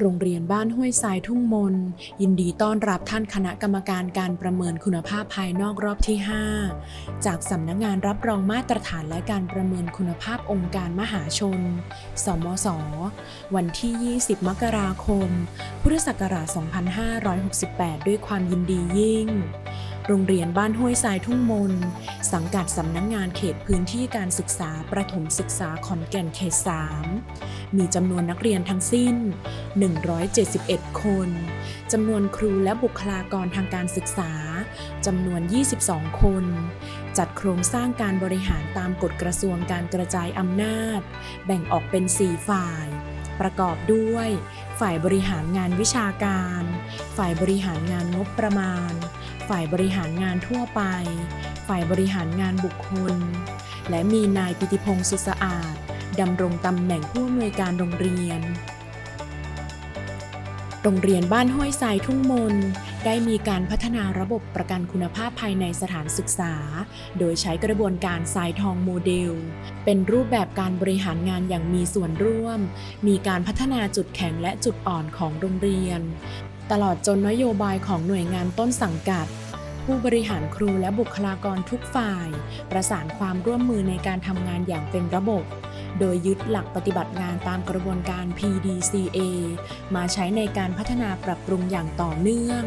โรงเรียนบ้านห้วยทรายทุ่งมน ยินดีต้อนรับท่านคณะกรรมการการประเมินคุณภาพภายนอกรอบที่ 5 จากสำนักงงานรับรองมาตรฐานและการประเมินคุณภาพองค์การมหาชน สมสวันที่ 20 มกราคม พุทธศักราช 2568 ด้วยความยินดียิ่ง โรงเรียนบ้านห้วยทรายทุ่งมน สังกัดสำนักงงานเขตพื้นที่การศึกษาประถมศึกษาขอนแก่นเขต 3 มีจำนวนนักเรียนทั้งสิ้น 171 คน จำนวนครูและบุคลากรทางการศึกษา จำนวน 22 คน จัดโครงสร้างการบริหารตามกฎกระทรวงการกระจายอำนาจ แบ่งออกเป็น 4 ฝ่าย ประกอบด้วย ฝ่ายบริหารงานวิชาการ ฝ่ายบริหารงานงบประมาณ ฝ่ายบริหารงานทั่วไป ฝ่ายบริหารงานบุคคล และมีนายปิติพงศ์สุสะอาด ดำรงตำแหน่งผู้อำนวยการโรงเรียน โรงเรียนบ้านห้วยทรายทุ่งมน ได้มีการพัฒนาระบบประกันคุณภาพภายในสถานศึกษา โดยใช้กระบวนการทรายทองโมเดล เป็นรูปแบบการบริหารงานอย่างมีส่วนร่วม มีการพัฒนาจุดแข็งและจุดอ่อนของโรงเรียน ตลอดจนนโยบายของหน่วยงานต้นสังกัด ผู้บริหารครูและบุคลากรทุกฝ่าย ประสานความร่วมมือในการทำงานอย่างเป็นระบบ โดยยึดหลักปฏิบัติงานตามกระบวนการ PDCA มาใช้ในการพัฒนาปรับปรุงอย่างต่อเนื่อง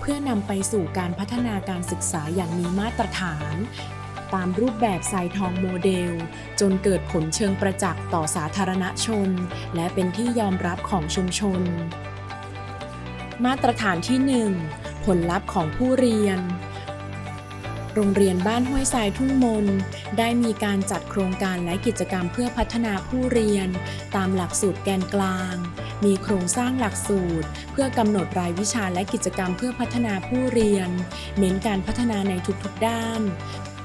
เพื่อนำไปสู่การพัฒนาการศึกษาอย่างมีมาตรฐาน ตามรูปแบบไซทองโมเดล จนเกิดผลเชิงประจักษ์ต่อสาธารณชน และเป็นที่ยอมรับของชุมชน มาตรฐานที่ 1 ผลลัพธ์ของผู้เรียน โรงเรียนบ้านห้วยทรายทุ่งมน ได้มีการจัดโครงการและกิจกรรมเพื่อพัฒนาผู้เรียน ตามหลักสูตรแกนกลาง มีโครงสร้างหลักสูตร เพื่อกำหนดรายวิชาและกิจกรรมเพื่อพัฒนาผู้เรียน เน้นการพัฒนาในทุกๆด้าน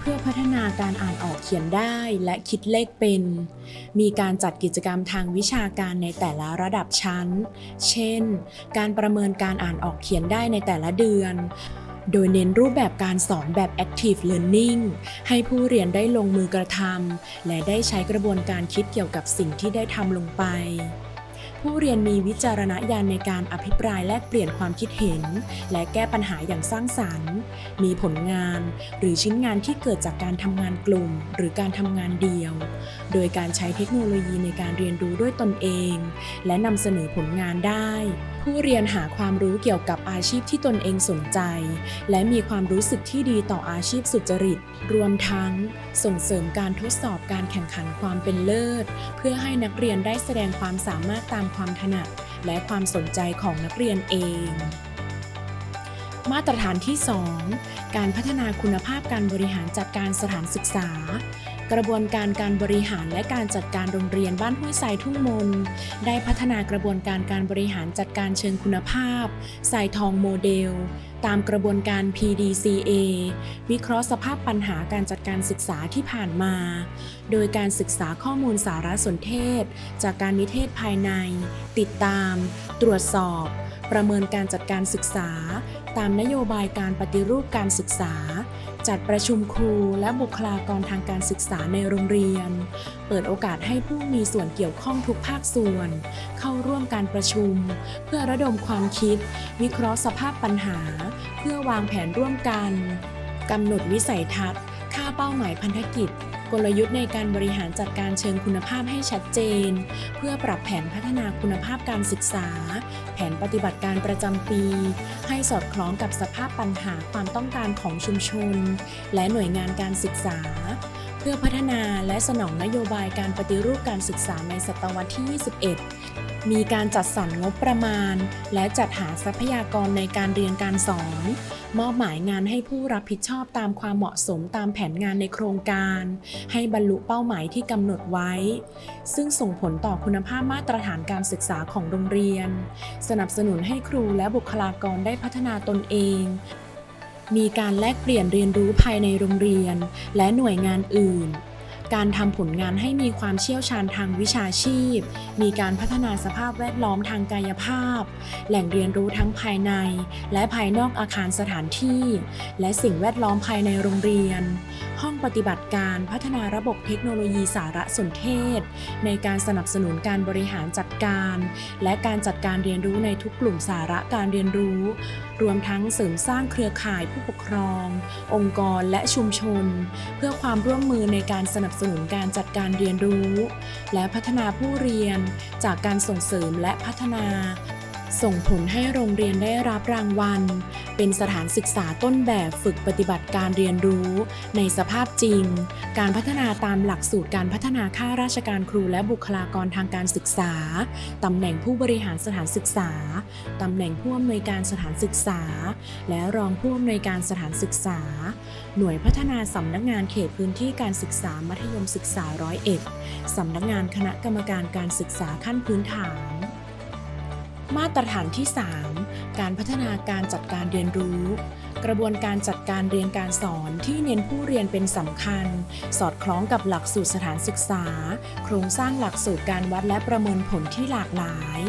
พื่อพัฒนาการอ่านออกเขียนได้และคิดเลขเป็น มีการจัดกิจกรรมทางวิชาการในแต่ละระดับชั้น เช่น การประเมินการอ่านออกเขียนได้ในแต่ละเดือนโดยเน้นรูปแบบการสอนแบบ active learning ให้ผู้เรียนได้ลงมือกระทำและได้ใช้กระบวนการคิดเกี่ยวกับสิ่งที่ได้ทำลงไป ผู้เรียนมีวิจารณญาณในการอภิปรายแลกเปลี่ยนความคิดเห็น และแก้ปัญหาอย่างสร้างสรรค์ มีผลงาน หรือชิ้นงานที่เกิดจากการทำงานกลุ่ม หรือการทำงานเดียว โดยการใช้เทคโนโลยีในการเรียนรู้ด้วยตนเอง และนำเสนอผลงานได้ ผู้เรียนหาความรู้เกี่ยวกับอาชีพที่ตนเองสนใจ และมีความรู้สึกที่ดีต่ออาชีพสุจริต รวมทั้ง ส่งเสริมการทดสอบการแข่งขันความเป็นเลิศ เพื่อให้นักเรียนได้แสดงความสามารถตามความถนัดและความสนใจของนักเรียนเอง มาตรฐานที่ 2 การพัฒนาคุณภาพการบริหารจัดการสถานศึกษา กระบวนการการบริหารและการจัดการโรงเรียนบ้านห้วยทรายทุ่งมน ได้พัฒนากระบวนการการบริหารจัดการเชิงคุณภาพสายทองโมเดล ตามกระบวนการ PDCA วิเคราะห์สภาพปัญหาการจัดการศึกษาที่ผ่านมา โดยการศึกษาข้อมูลสารสนเทศ จากการนิเทศภายใน ติดตาม ตรวจสอบ ประเมินการจัดการศึกษา ตามนโยบายการปฏิรูปการศึกษา จัดประชุมครูและบุคลากรทางการศึกษาในโรงเรียน เปิดโอกาสให้ผู้มีส่วนเกี่ยวข้องทุกภาคส่วน เข้าร่วมการประชุม เพื่อระดมความคิด วิเคราะห์สภาพปัญหา เพื่อวางแผนร่วมกันกำหนดวิสัยทัศน์ ค่าเป้าหมายพันธกิจ กลยุทธ์ในการบริหารจัดการเชิงคุณภาพให้ชัดเจน เพื่อปรับแผนพัฒนาคุณภาพการศึกษา แผนปฏิบัติการประจำปี ให้สอดคล้องกับสภาพปัญหาความต้องการของชุมชน และหน่วยงานการศึกษา เพื่อพัฒนาและสนองนโยบายการปฏิรูปการศึกษาในศตวรรษที่ 21 มีการจัดสรรงบประมาณ และจัดหาทรัพยากรในการเรียนการสอน มอบหมายงานให้ผู้รับผิดชอบตามความเหมาะสมตามแผนงานในโครงการ ให้บรรลุเป้าหมายที่กำหนดไว้ ซึ่งส่งผลต่อคุณภาพมาตรฐานการศึกษาของโรงเรียน สนับสนุนให้ครูและบุคลากรได้พัฒนาตนเองมีการแลกเปลี่ยนเรียนรู้ภายในโรงเรียน และหน่วยงานอื่น การทำผลงานให้มีความเชี่ยวชาญทางวิชาชีพ มีการพัฒนาสภาพแวดล้อมทางกายภาพ แหล่งเรียนรู้ทั้งภายใน และภายนอกอาคารสถานที่ และสิ่งแวดล้อมภายในโรงเรียน ห้องปฏิบัติการพัฒนาระบบเทคโนโลยีสารสนเทศ ในการสนับสนุนการบริหารจัดการ และการจัดการเรียนรู้ในทุกกลุ่มสาระการเรียนรู้ รวมทั้งเสริมสร้างเครือข่ายผู้ปกครอง องค์กรและชุมชน เพื่อความร่วมมือในการสนับสนุนการจัดการเรียนรู้ และพัฒนาผู้เรียนจากการส่งเสริมและพัฒนา ส่งผลให้โรงเรียนได้รับรางวัล เป็นสถานศึกษาต้นแบบฝึกปฏิบัติการเรียนรู้ ในสภาพจริง การพัฒนาตามหลักสูตรการพัฒนาข้าราชการครูและบุคลากรทางการศึกษา ตำแหน่งผู้บริหารสถานศึกษา ตำแหน่งผู้อำนวยการสถานศึกษา และรองผู้อำนวยการสถานศึกษา หน่วยพัฒนาสำนักงานเขตพื้นที่การศึกษามัธยมศึกษาร้อยเอ็ดสำนักงานคณะกรรมการการศึกษาขั้นพื้นฐาน มาตรฐานที่ 3 การพัฒนาการจัดการเรียนรู้ กระบวนการจัดการเรียนการสอนที่เน้นผู้เรียนเป็นสำคัญ สอดคล้องกับหลักสูตรสถานศึกษา โครงสร้างหลักสูตรการวัดและประเมินผลที่หลากหลาย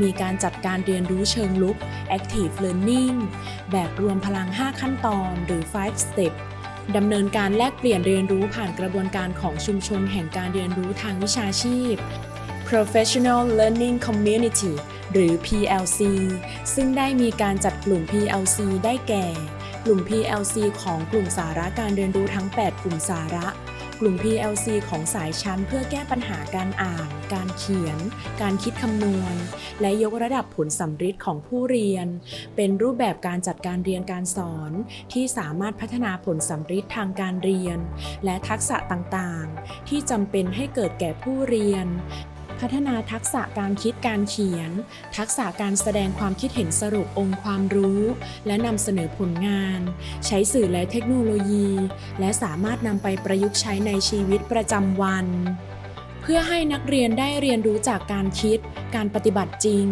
มีการจัดการเรียนรู้เชิงลุก active learning แบบรวมพลัง 5 ขั้นตอนหรือ 5 step ดำเนินการแลกเปลี่ยนเรียนรู้ผ่านกระบวนการของชุมชนแห่งการเรียนรู้ทางวิชาชีพ Professional Learning Community หรือ PLC ซึ่งได้มีการจัดกลุ่ม PLC ได้แก่ กลุ่ม PLC ของกลุ่มสาระการเรียนรู้ทั้ง 8 กลุ่มสาระ กลุ่ม PLC ของสายชั้นเพื่อแก้ปัญหาการอ่าน การเขียน การคิดคำนวณ และยกระดับผลสัมฤทธิ์ของผู้เรียน เป็นรูปแบบการจัดการเรียนการสอน ที่สามารถพัฒนาผลสัมฤทธิ์ทางการเรียน และทักษะต่างๆ ที่จำเป็นให้เกิดแก่ผู้เรียน พัฒนาทักษะการคิดการเขียน ทักษะการแสดงความคิดเห็นสรุปองค์ความรู้ และนำเสนอผลงาน ใช้สื่อและเทคโนโลยี และสามารถนำไปประยุกต์ใช้ในชีวิตประจำวัน เพื่อให้นักเรียนได้เรียนรู้จากการคิด การปฏิบัติจริง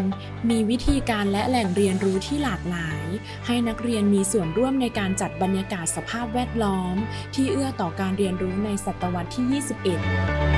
มีวิธีการและแหล่งเรียนรู้ที่หลากหลาย ให้นักเรียนมีส่วนร่วมในการจัดบรรยากาศสภาพแวดล้อม ที่เอื้อต่อการเรียนรู้ในศตวรรษที่ 21